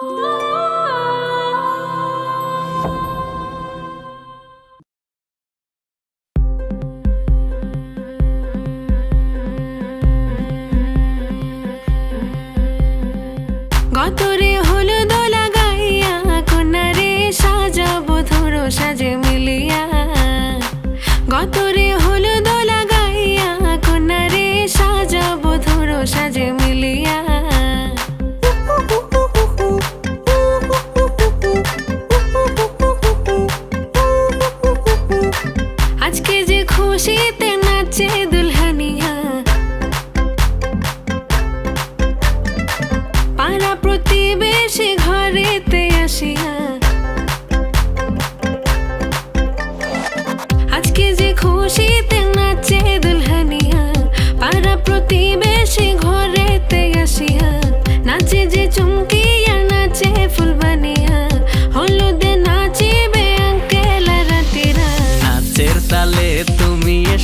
গতরে হলুদ লাগাইয়া কন্যারে সাজাবো সাজে মিলিয়া। গতরে আজকে যে খুশিতে নাচে দুলহানিয়া। পাড়া প্রতিবেশী ঘরেতে আসিয়া। আজকে যে খুশিতে নাচে দুলহানিয়া, পাড়া প্রতিবেশী ঘরেতে আসিয়া।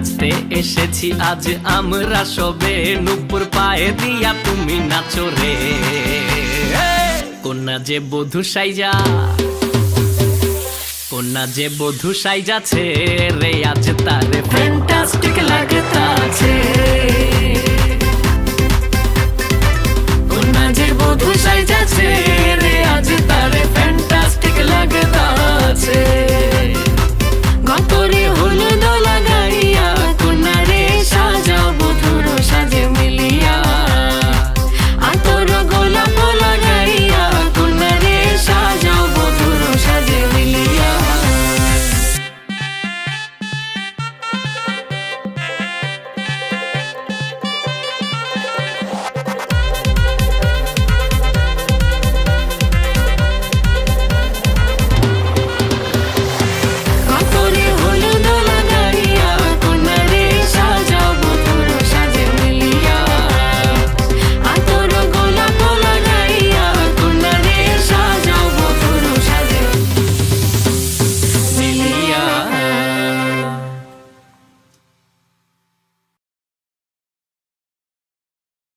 নাচতে এসেছি, আজ আমরা সবে নুপুর পায়ে দিয়া তুমি নাচো রে। কন্যা যে বধু সাইজা, কন্যা যে বধু সাইজাছে রে, আজ তারে